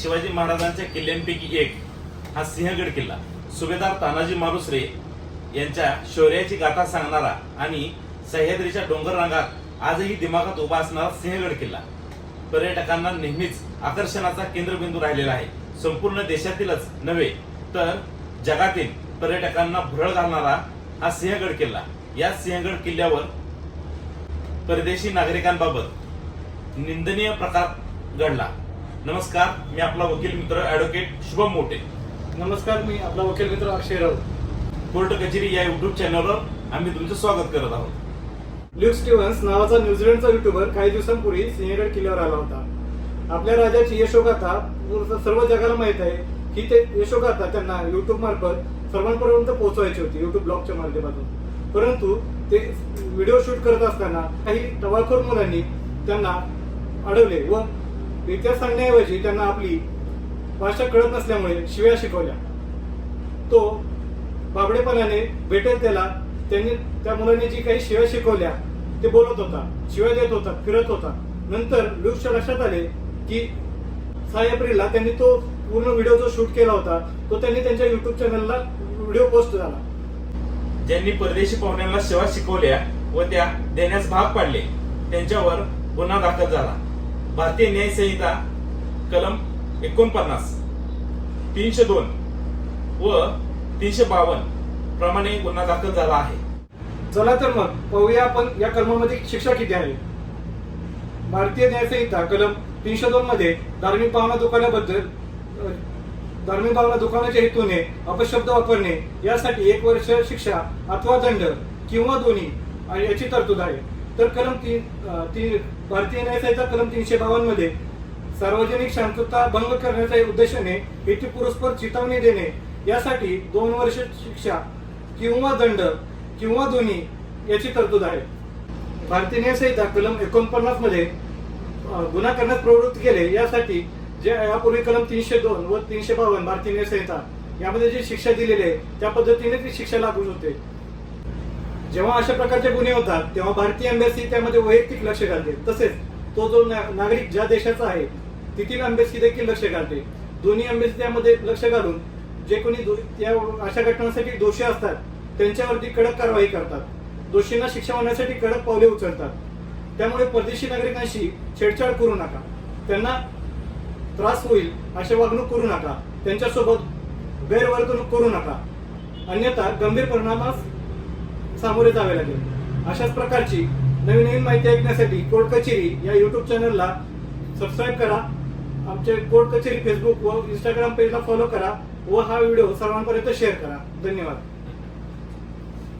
शिवाजी महाराजांच्या किल्ल्यांपैकी एक हा सिंहगड किल्ला. सुभेदार तानाजी मालुसरे यांच्या शौर्याची गाथा सांगणारा आणि सह्याद्रीच्या डोंगर रांगात आजही दिमागात उभा असणारा सिंहगड किल्ला. पर्यटकांना नेहमीच आकर्षणाचा केंद्रबिंदू राहिलेला आहे. संपूर्ण देशातीलच नव्हे तर जगातील पर्यटकांना भुरळ घालणारा हा सिंहगड किल्ला. या सिंहगड किल्ल्यावर परदेशी नागरिकांबाबत निंदनीय प्रकार घडला. नमस्कार मी आपला वकील मित्र ऍडव्होकेट शुभम मोठे. नमस्कार मी आपला वकील मित्र अक्षय राऊत. कोर्ट कचेरी या युट्यूब चॅनलवर आम्ही तुमचं स्वागत करत आहोत. ल्यूक स्टीव्हन्स नावाचा न्यूझीलंडचा युट्यूबर काही दिवसांपूर्वी सिंहगड किल्ल्यावर आला होता. आपल्या राजाची यशोगाथा सर्व जगाला माहीत आहे. की ते यशोगाथा त्यांना युट्यूब मार्फत सर्वांपर्यंत पोहोचवायची होती युट्यूब ब्लॉगच्या माध्यमातून. परंतु ते व्हिडिओ शूट करत असताना काही टवाळखोर मुलांनी त्यांना अडवले व इतिहास सांगण्याऐवजी त्यांना आपली भाषा कळत नसल्यामुळे शिव्या शिकवल्या. तो बाबडेपणाने भेटेल त्याला त्यांनी त्या मुलांनी जी काही शिव्या शिकवल्या ते बोलत होता शिव्या देत होता फिरत होता. नंतर लुकच्या लक्षात आले की सहा एप्रिलला त्यांनी तो पूर्ण व्हिडिओ जो शूट केला होता तो त्यांनी त्यांच्या युट्यूब चॅनलला व्हिडिओ पोस्ट झाला. ज्यांनी परदेशी पाहुण्यांना सेवा शिकवल्या व त्या देण्यास भाग पाडले त्यांच्यावर गुन्हा दाखल झाला. भारतीय न्याय संहिता कलम एकोणपन्नास तीनशे दोन व तीनशे बावन्न प्रमाणे गुन्हा दाखल झाला आहे. चला तर मग पाहूया आपण या कलमामध्ये शिक्षा किती आहे. भारतीय न्यायसंहिता कलम तीनशे दोन मध्ये धार्मिक भावना दुकानाबद्दल धार्मिक भावना दुकानाच्या हेतूने अपशब्द वापरणे यासाठी एक वर्ष शिक्षा अथवा दंड किंवा दोन्ही याची तरतूद आहे. तर कलम तीन तीन भारतीय न्यायसंहिता कलम तीनशे बावन्नमध्ये सार्वजनिक शांतता भंग करण्याच्या उद्देशाने हेतुपुरस्पर चेतावणी देणे यासाठी दोन वर्ष शिक्षा किंवा दंड किंवा दोन्ही याची तरतूद आहे. भारतीय न्यायसंहिता कलम एकोणपन्नासमध्ये गुन्हा करण्यास प्रवृत्त केले यासाठी जे यापूर्वी कलम तीनशे दोन व तीनशे बावन्न भारतीय न्यायसंहिता यामध्ये जी शिक्षा दिलेली आहे त्या पद्धतीने ती शिक्षा लागू होते. जेव्हा अशा प्रकारचे गुन्हे होतात तेव्हा भारतीय एम्बेसी त्यामध्ये वैयक्तिक लक्ष घालते. तसेच तो जो ना- नागरिक ज्या देशाचा आहे तेथील एम्बेसी देखील लक्ष घालते. दोन्ही एम्बेसी त्यामध्ये लक्ष घालून जे कोणी दो- या अशा घटनांसाठी दोषी असतात त्यांच्यावरती कडक कारवाई करतात. दोषींना शिक्षा होण्यासाठी कडक पावले उचलतात. त्यामुळे परदेशी नागरिकांशी छेडछाड करू नका. त्यांना त्रास होईल अशी वागणूक करू नका. त्यांच्यासोबत गैरवर्तणूक करू नका. अन्यथा गंभीर परिणामास सामोरे जावे लागेल. अशाच प्रकारची नवीन नवीन माहिती ऐकण्यासाठी कोर्ट कचेरी या युट्यूब चॅनलला सबस्क्राईब करा. आमचे कोर्ट कचेरी फेसबुक व इंस्टाग्राम पेजला फॉलो करा व हा व्हिडिओ सर्वांपर्यंत शेअर करा. धन्यवाद.